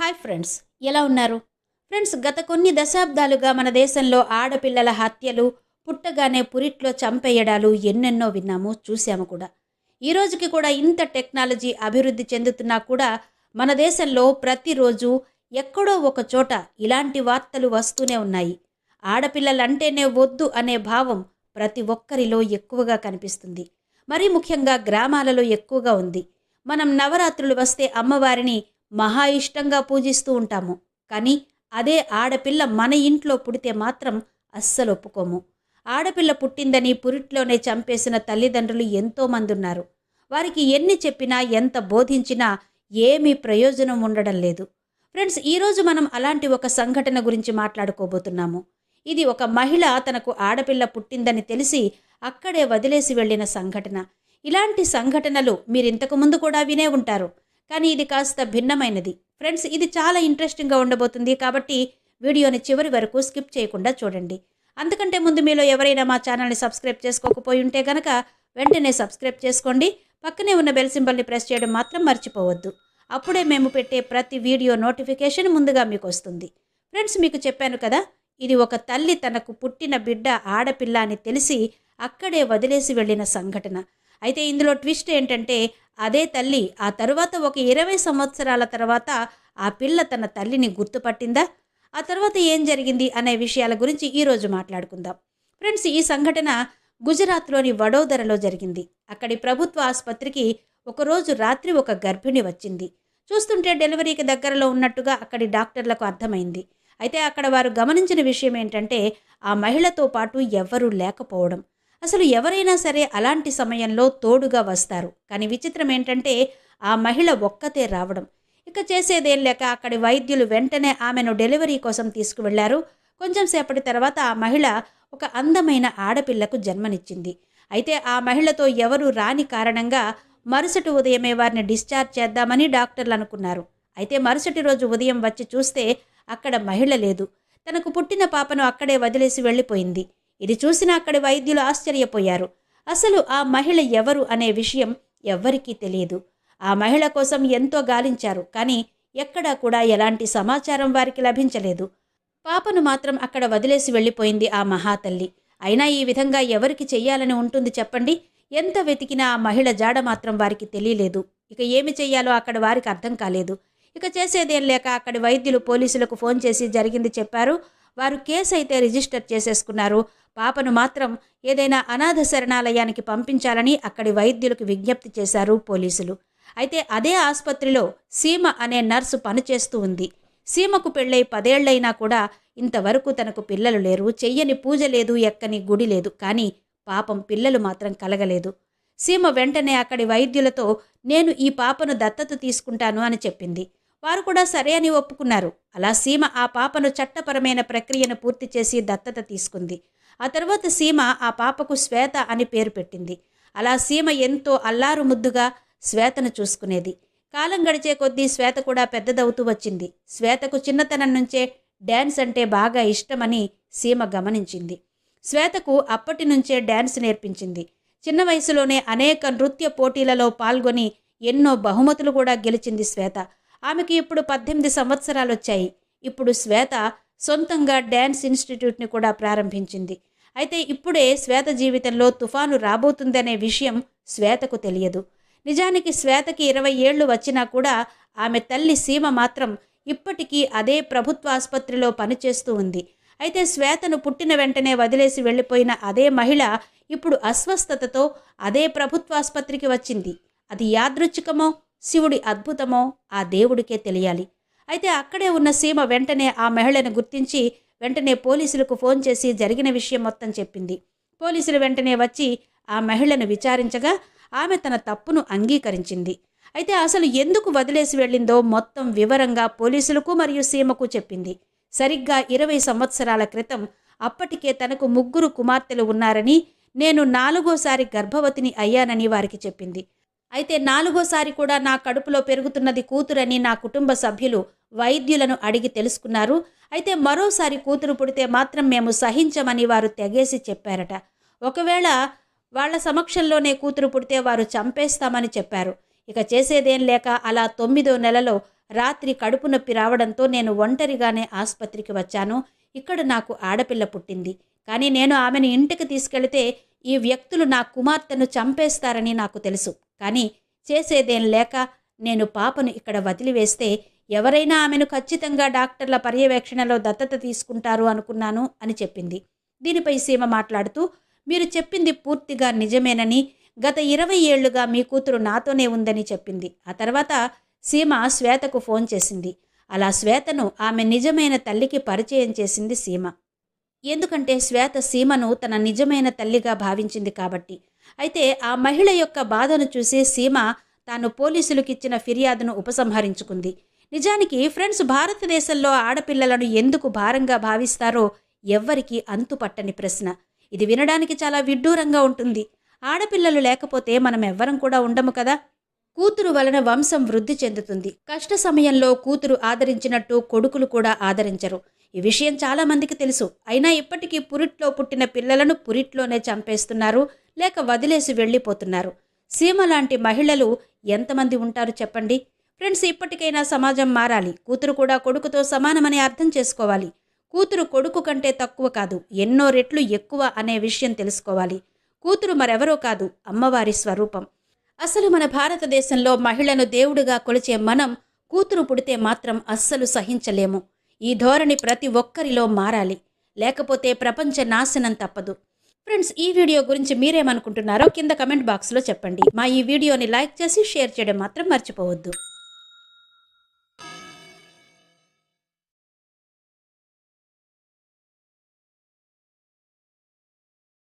Hi friends ఎలా ఉన్నారు? Friends గత కొన్ని దశాబ్దాలుగా మన దేశంలో ఆడపిల్లల హత్యలు పుట్టగానే పురిట్లో చంపేయడాలు ఎన్నెన్నో విన్నాము చూశాము కూడా. ఈ రోజుకి కూడా ఇంత టెక్నాలజీ అభివృద్ధి చెందుతున్నా కూడా మన దేశంలో ప్రతిరోజు ఎక్కడో ఒక చోట ఇలాంటి వార్తలు వస్తూనే ఉన్నాయి. ఆడపిల్లలంటేనే వద్దు అనే భావం ప్రతి ఒక్కరిలో ఎక్కువగా కనిపిస్తుంది. మరీ ముఖ్యంగా గ్రామాలలో ఎక్కువగా ఉంది. మనం నవరాత్రులు వస్తే అమ్మవారిని మహా ఇష్టంగా పూజిస్తూ ఉంటాము. కానీ అదే ఆడపిల్ల మన ఇంట్లో పుడితే మాత్రం అస్సలు ఒప్పుకోము. ఆడపిల్ల పుట్టిందని పురిట్లోనే చంపేసిన తల్లిదండ్రులు ఎంతోమంది ఉన్నారు వారికి ఎన్ని చెప్పినా ఎంత బోధించినా ఏమీ ప్రయోజనం ఉండడం లేదు. ఫ్రెండ్స్ ఈరోజు మనం అలాంటి ఒక సంఘటన గురించి మాట్లాడుకోబోతున్నాము. ఇది ఒక మహిళ తనకు ఆడపిల్ల పుట్టిందని తెలిసి అక్కడే వదిలేసి వెళ్ళిన సంఘటన. ఇలాంటి సంఘటనలు మీరు ఇంతకు ముందు కూడా వినే ఉంటారు. కానీ ఇది కాస్త భిన్నమైనది. ఫ్రెండ్స్ ఇది చాలా ఇంట్రెస్టింగ్గా ఉండబోతుంది కాబట్టి వీడియోని చివరి వరకు స్కిప్ చేయకుండా చూడండి. అంతకంటే ముందు మీలో ఎవరైనా మా ఛానల్ని సబ్స్క్రైబ్ చేసుకోకపోయి ఉంటే గనక వెంటనే సబ్స్క్రైబ్ చేసుకోండి. పక్కనే ఉన్న బెల్ సింబల్ని ప్రెస్ చేయడం మాత్రం మర్చిపోవద్దు. అప్పుడే మేము పెట్టే ప్రతి వీడియో నోటిఫికేషన్ ముందుగా మీకు వస్తుంది. ఫ్రెండ్స్ మీకు చెప్పాను కదా ఇది ఒక తల్లి తనకు పుట్టిన బిడ్డ ఆడపిల్ల అని తెలిసి అక్కడే వదిలేసి వెళ్ళిన సంఘటన. అయితే ఇందులో ట్విస్ట్ ఏంటంటే అదే తల్లి ఆ తరువాత ఒక ఇరవై సంవత్సరాల తర్వాత ఆ పిల్ల తన తల్లిని గుర్తుపట్టిందా? ఆ తర్వాత ఏం జరిగింది అనే విషయాల గురించి ఈరోజు మాట్లాడుకుందాం. ఫ్రెండ్స్ ఈ సంఘటన గుజరాత్లోని వడోదరలో జరిగింది. అక్కడి ప్రభుత్వ ఆసుపత్రికి ఒకరోజు రాత్రి ఒక గర్భిణి వచ్చింది. చూస్తుంటే డెలివరీకి దగ్గరలో ఉన్నట్టుగా అక్కడి డాక్టర్లకు అర్థమైంది. అయితే అక్కడ వారు గమనించిన విషయం ఏంటంటే ఆ మహిళతో పాటు ఎవ్వరూ లేకపోవడం. అసలు ఎవరైనా సరే అలాంటి సమయంలో తోడుగా వస్తారు. కానీ విచిత్రం ఏంటంటే ఆ మహిళ ఒక్కతే రావడం. ఇక చేసేదేం లేక అక్కడి వైద్యులు వెంటనే ఆమెను డెలివరీ కోసం తీసుకువెళ్ళారు. కొంచెం సేపటి తర్వాత ఆ మహిళ ఒక అందమైన ఆడపిల్లకు జన్మనిచ్చింది. అయితే ఆ మహిళతో ఎవరూ రాని కారణంగా మరుసటి ఉదయమే వారిని డిశ్చార్జ్ చేద్దామని డాక్టర్లు అనుకున్నారు. అయితే మరుసటి రోజు ఉదయం వచ్చి చూస్తే అక్కడ మహిళ లేదు. తనకు పుట్టిన పాపను అక్కడే వదిలేసి వెళ్ళిపోయింది. ఇది చూసిన అక్కడి వైద్యులు ఆశ్చర్యపోయారు. అసలు ఆ మహిళ ఎవరు అనే విషయం ఎవ్వరికీ తెలియదు. ఆ మహిళ కోసం ఎంతో గాలించారు కానీ ఎక్కడా కూడా ఎలాంటి సమాచారం వారికి లభించలేదు. పాపను మాత్రం అక్కడ వదిలేసి వెళ్ళిపోయింది ఆ మహాతల్లి. అయినా ఈ విధంగా ఎవరికి చెయ్యాలని ఉంటుంది చెప్పండి? ఎంత వెతికినా ఆ మహిళ జాడ మాత్రం వారికి తెలియలేదు. ఇక ఏమి చెయ్యాలో అక్కడ వారికి అర్థం కాలేదు. ఇక చేసేదేం లేక అక్కడి వైద్యులు పోలీసులకు ఫోన్ చేసి జరిగింది చెప్పారు. వారు కేసు అయితే రిజిస్టర్ చేసేసుకున్నారు. పాపను మాత్రం ఏదైనా అనాథ శరణాలయానికి పంపించాలని అక్కడి వైద్యులకు విజ్ఞప్తి చేశారు పోలీసులు. అయితే అదే ఆసుపత్రిలో సీమ అనే నర్సు పనిచేస్తూ ఉంది. సీమకు పెళ్ళై పదేళ్ళైనా కూడా ఇంతవరకు తనకు పిల్లలు లేరు. చెయ్యని పూజ లేదు ఎక్కని గుడి లేదు. కానీ పాపం పిల్లలు మాత్రం కలగలేదు. సీమ వెంటనే అక్కడి వైద్యులతో నేను ఈ పాపను దత్తత తీసుకుంటాను అని చెప్పింది. వారు కూడా సరే అని ఒప్పుకున్నారు. అలా సీమ ఆ పాపను చట్టపరమైన ప్రక్రియను పూర్తి చేసి దత్తత తీసుకుంది. ఆ తర్వాత సీమ ఆ పాపకు శ్వేత అని పేరు పెట్టింది. అలా సీమ ఎంతో అల్లారు ముద్దుగా శ్వేతను చూసుకునేది. కాలం గడిచే కొద్దీ శ్వేత కూడా పెద్దదవుతూ వచ్చింది. శ్వేతకు చిన్నతనం నుంచే డ్యాన్స్ అంటే బాగా ఇష్టమని సీమ గమనించింది. శ్వేతకు అప్పటి నుంచే డ్యాన్స్ నేర్పించింది. చిన్న వయసులోనే అనేక నృత్య పోటీలలో పాల్గొని ఎన్నో బహుమతులు కూడా గెలిచింది శ్వేత. ఆమెకి ఇప్పుడు పద్దెనిమిది సంవత్సరాలు వచ్చాయి ఇప్పుడు శ్వేత సొంతంగా డ్యాన్స్ ఇన్స్టిట్యూట్ని కూడా ప్రారంభించింది. అయితే ఇప్పుడే శ్వేత జీవితంలో తుఫాను రాబోతుందనే విషయం శ్వేతకు తెలియదు. నిజానికి శ్వేతకి ఇరవై ఏళ్ళు వచ్చినా కూడా ఆమె తల్లి సీమ మాత్రం ఇప్పటికీ అదే ప్రభుత్వ ఆసుపత్రిలో పనిచేస్తూ ఉంది. అయితే శ్వేతను పుట్టిన వెంటనే వదిలేసి వెళ్ళిపోయిన అదే మహిళ ఇప్పుడు అస్వస్థతతో అదే ప్రభుత్వ ఆసుపత్రికి వచ్చింది. అది యాదృచ్ఛికమో? శివుడి అద్భుతమో ఆ దేవుడికే తెలియాలి. అయితే అక్కడే ఉన్న సీమ వెంటనే ఆ మహిళను గుర్తించి వెంటనే పోలీసులకు ఫోన్ చేసి జరిగిన విషయం మొత్తం చెప్పింది. పోలీసులు వెంటనే వచ్చి ఆ మహిళను విచారించగా ఆమె తన తప్పును అంగీకరించింది. అయితే అసలు ఎందుకు వదిలేసి వెళ్ళిందో మొత్తం వివరంగా పోలీసులకు మరియు సీమకు చెప్పింది. సరిగ్గా ఇరవై సంవత్సరాల క్రితం అప్పటికే తనకు ముగ్గురు కుమార్తెలు ఉన్నారని నేను నాలుగోసారి గర్భవతిని అయ్యానని వారికి చెప్పింది. అయితే నాలుగోసారి కూడా నా కడుపులో పెరుగుతున్నది కూతురని నా కుటుంబ సభ్యులు వైద్యులను అడిగి తెలుసుకున్నారు. అయితే మరోసారి కూతురు పుడితే మాత్రం మేము సహించమని వారు తెగేసి చెప్పారట. ఒకవేళ వాళ్ళ సమక్షంలోనే కూతురు పుడితే వారు చంపేస్తామని చెప్పారు. ఇక చేసేదేం లేక అలా తొమ్మిదో నెలలో రాత్రి కడుపు నొప్పి రావడంతో నేను ఒంటరిగానే ఆసుపత్రికి వచ్చాను. ఇక్కడ నాకు ఆడపిల్ల పుట్టింది. కానీ నేను ఆమెను ఇంటికి తీసుకెళితే ఈ వ్యక్తులు నా కుమార్తెను చంపేస్తారని నాకు తెలుసు. కానీ చేసేదేం లేక నేను పాపను ఇక్కడ వదిలివేస్తే ఎవరైనా ఆమెను ఖచ్చితంగా డాక్టర్ల పర్యవేక్షణలో దత్తత తీసుకుంటారు అనుకున్నాను అని చెప్పింది. దీనిపై సీమ మాట్లాడుతూ మీరు చెప్పింది పూర్తిగా నిజమేనని గత ఇరవై ఏళ్ళుగా మీ కూతురు నాతోనే ఉందని చెప్పింది. ఆ తర్వాత సీమ శ్వేతకు ఫోన్ చేసింది. అలా శ్వేతను ఆమె నిజమైన తల్లికి పరిచయం చేసింది సీమ. ఎందుకంటే శ్వేత సీమను తన నిజమైన తల్లిగా భావించింది కాబట్టి. అయితే ఆ మహిళ యొక్క బాధను చూసి సీమ తాను పోలీసులకు ఇచ్చిన ఫిర్యాదును ఉపసంహరించుకుంది. నిజానికి ఫ్రెండ్స్ భారతదేశంలో ఆడపిల్లలను ఎందుకు భారంగా భావిస్తారో ఎవ్వరికీ అంతుపట్టని ప్రశ్న. ఇది వినడానికి చాలా విడ్డూరంగా ఉంటుంది. ఆడపిల్లలు లేకపోతే మనం ఎవ్వరం కూడా ఉండము కదా? కూతురు వలన వంశం వృద్ధి చెందుతుంది. కష్ట సమయంలో కూతురు ఆదరించినట్టు కొడుకులు కూడా ఆదరించరు. ఈ విషయం చాలామందికి తెలుసు. అయినా ఇప్పటికీ పురిట్లో పుట్టిన పిల్లలను పురిట్లోనే చంపేస్తున్నారు లేక వదిలేసి వెళ్ళిపోతున్నారు. సీమ లాంటి మహిళలు ఎంతమంది ఉంటారు చెప్పండి? ఫ్రెండ్స్ ఇప్పటికైనా సమాజం మారాలి. కూతురు కూడా కొడుకుతో సమానమని అర్థం చేసుకోవాలి. కూతురు కొడుకు కంటే తక్కువ కాదు ఎన్నో రెట్లు ఎక్కువ అనే విషయం తెలుసుకోవాలి. కూతురు మరెవరో కాదు అమ్మవారి స్వరూపం. అసలు మన భారతదేశంలో మహిళను దేవుడిగా కొలిచే మనం కూతురు పుడితే మాత్రం అస్సలు సహించలేము. ఈ ధోరణి ప్రతి ఒక్కరిలో మారాలి. లేకపోతే ప్రపంచ నాశనం తప్పదు. ఫ్రెండ్స్ ఈ వీడియో గురించి మీరేమనుకుంటున్నారో కింద కమెంట్ బాక్స్లో చెప్పండి. మా ఈ వీడియోని లైక్ చేసి షేర్ చేయడం మాత్రం మర్చిపోవద్దు.